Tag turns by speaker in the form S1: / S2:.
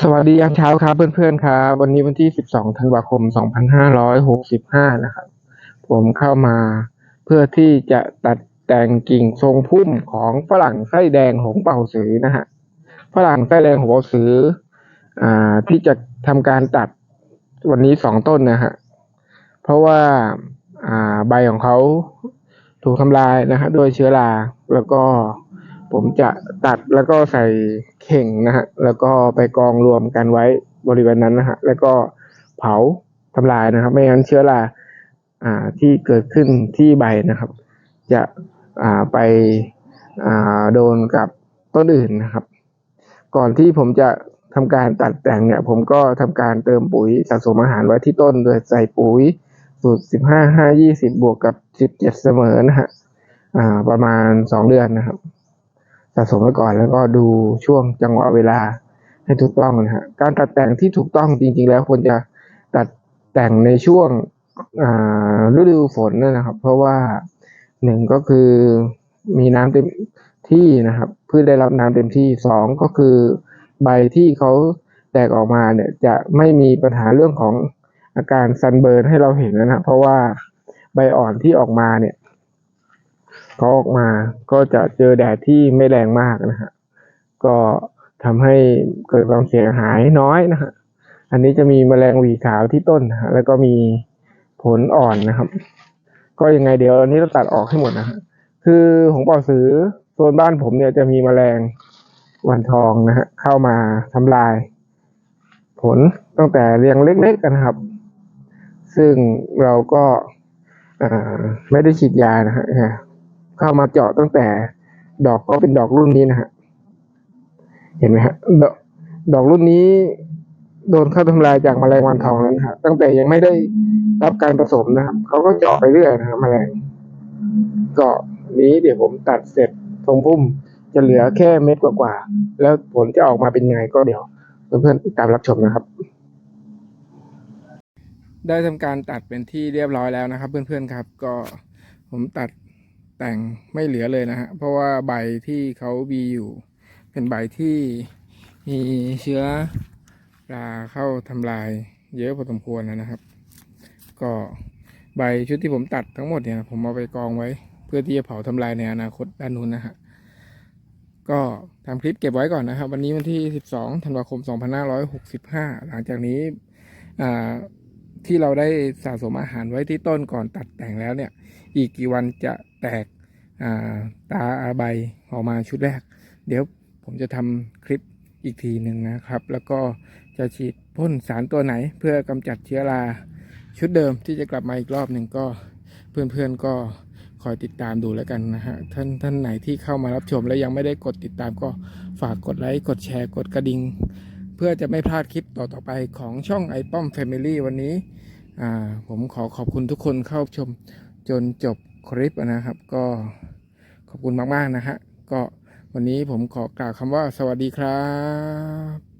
S1: สวัสดียามเช้าครับเพื่อนๆครับวันนี้วันที่ 12 ธันวาคม 2565 นะครับ ผมเข้ามาเพื่อที่จะตัดแต่งกิ่งทรงพุ่มของฝรั่งไส้แดงหงเป่าสือนะฮะฝรั่งไส้แดงหงเป่าสืออ่าที่จะทำการตัดวันนี้สองต้นนะฮะเพราะว่าอ่าใบของเขาถูกทำลายนะฮะด้วยเชื้อราแล้วก็ ผมจะตัดแล้วก็ใส่เข่งนะฮะ แล้วก็ไปกองรวมกันไว้บริเวณนั้นนะฮะ แล้วก็เผาทำลายนะครับ ไม่งั้นเชื้อราอ่าที่เกิดขึ้นที่ใบนะครับ จะอ่าไปอ่าโดนกับต้นอื่นนะครับ ก่อนที่ผมจะทำการตัดแต่งเนี่ย ผมก็ทำการเติมปุ๋ยสะสมอาหารไว้ที่ต้นโดยใส่ปุ๋ยสูตรสิบห้าห้ายี่สิบบวกกับสิบเจ็ดเสมอนะฮะอ่าประมาณสองเดือนนะครับ สะสมไว้ก่อนแล้วก็ดูช่วงจังหวะเวลาให้ถูกต้องนะฮะการตัดแต่งที่ถูกต้องจริง ๆ แล้วควรจะตัดแต่งในช่วงฤดูฝนนะครับ เพราะว่าหนึ่งก็คือมีน้ำเต็มที่นะครับพื่อได้รับน้ำเต็มที่สองก็คือใบที่เขาแตกออกมาเนี่ยจะไม่มีปัญหาเรื่องของอาการซันเบิร์นให้เราเห็นนะครับเพราะว่าใบอ่อนที่ออกมาเนี่ย เขาออกมาก็จะเจอแดดที่ไม่แรงมากนะฮะก็ทำให้เกิดความเสียหายน้อยนะฮะอันนี้จะมีแมลงหวีขาวที่ต้นนะฮะแล้วก็มีผลอ่อนนะครับ ก็ยังไงเดี๋ยวอันนี้เราตัดออกให้หมดนะฮะคือของป่อสือโซนบ้านผมเนี่ยจะมีแมลงวันทองนะฮะเข้ามาทำลาย ผลตั้งแต่เรียงเล็กๆกันนะครับ ซึ่งเราก็ไม่ได้ฉีดยานะฮะ เข้ามาเจาะตั้งแต่ดอกก็เป็นดอกรุ่นนี้นะฮะ เห็นไหมฮะดอกดอกรุ่นนี้โดนเข้าทำลายจากแมลงวันทองแล้วนะฮะตั้งแต่ยังไม่ได้รับการผสมนะครับเขาก็เจาะไปเรื่อยนะครับแมลงก็นี้เดี๋ยวผมตัดเสร็จทรงพุ่มจะเหลือแค่เม็ดกว่าๆแล้วผลจะออกมาเป็นไงก็เดี๋ยวเพื่อนๆติดตามรับชมนะครับ ได้ทำการตัดเป็นที่เรียบร้อยแล้วนะครับ เพื่อนๆครับ ก็ผมตัด แต่งไม่เหลือเลยนะฮะ เพราะว่าใบที่เขามีอยู่ เป็นใบที่มีเชื้อราเข้าทำลายเยอะพอสมควรนะครับ ก็ใบชุดที่ผมตัดทั้งหมดเนี่ย ผมเอาไปกองไว้ เพื่อที่จะเผาทำลายในอนาคตด้านนู้นนะฮะก็ทำคลิปเก็บไว้ก่อนนะครับ วันนี้วันที่ 12 ธันวาคม 2565 หลังจากนี้อ่า ที่เราได้สะสมอาหารไว้ที่ต้นก่อนตัดแต่งแล้วเนี่ย อีกกี่วันจะแตกาตาใบออกมาชุดแรก เดี๋ยวผมจะทำคลิปอีกทีหนึ่งนะครับ แล้วก็จะฉีดพ่นสารตัวไหน เพื่อกำจัดเชื้อราชุดเดิมที่จะกลับมาอีกรอบหนึ่งก็เพื่อนๆก็คอยติดตามดูแล้วกันนะฮะท่านท่านไหนที่เข้ามารับชมแล้วยังไม่ได้กดติดตามก็ฝากกดไลค์กดแชร์กดกระดิ่ง เพื่อจะไม่พลาดคลิปต่อๆไปของช่องไอป้อม Family วันนี้อ่าผมขอขอบคุณทุกคนเข้าชมจนจบคลิปนะครับ ก็ขอบคุณมากๆนะฮะก็วันนี้ผมขอกล่าวคำว่าสวัสดีครับ